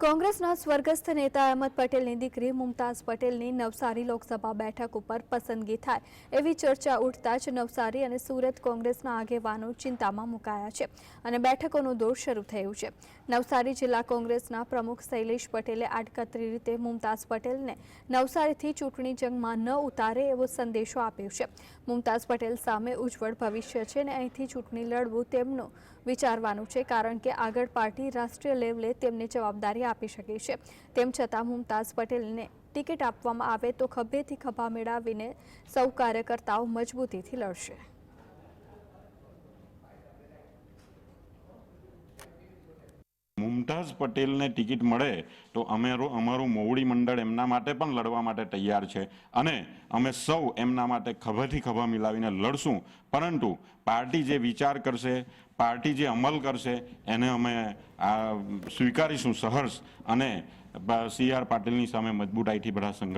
કોંગ્રેસના સ્વર્ગસ્થ નેતા અહેમદ પટેલની દીકરી મુમતાઝ પટેલની નવસારી લોકસભા બેઠક ઉપર પસંદગી થાય એવી ચર્ચા ઉઠતા જ નવસારી અને સુરત કોંગ્રેસના આગેવાનો ચિંતામાં મુકાયા છે અને બેઠકોનું દોર શરૂ થયું છે. નવસારી જિલ્લા કોંગ્રેસના પ્રમુખ શૈલેષ પટેલે આડકતરી રીતે મુમતાઝ પટેલને નવસારીથી ચૂંટણી જંગમાં ન ઉતારે એવો સંદેશો આપ્યો છે. મુમતાઝ પટેલ સામે ઉજ્જવળ ભવિષ્ય છે અને અહીંથી ચૂંટણી લડવું તેમનું વિચારવાનું છે કારણ કે આગળ પાર્ટી રાષ્ટ્રીય લેવલે તેમને જવાબદારી આપી શકે છે. તેમ છતાં મુમતાઝ પટેલને ટિકિટ આપવામાં આવે તો ખભેથી ખભા મેળવીને સૌ કાર્યકર્તાઓ મજબૂતીથી લડશે. મુમતાઝ પટેલને ટિકિટ મળે તો અમે અમારું મોવડી મંડળ એમના માટે પણ લડવા માટે તૈયાર છે. અને અમે સૌ એમના માટે ખભેથી ખભા મિલાવીને લડશું. પરંતુ પાર્ટી જે વિચાર કરશે, પાર્ટી જે અમલ કરશે, એને અમે સ્વીકારીશું સહર્ષ. અને સી આર પાટીલની સામે મજબૂતાઈથી બધા સંઘર્ષ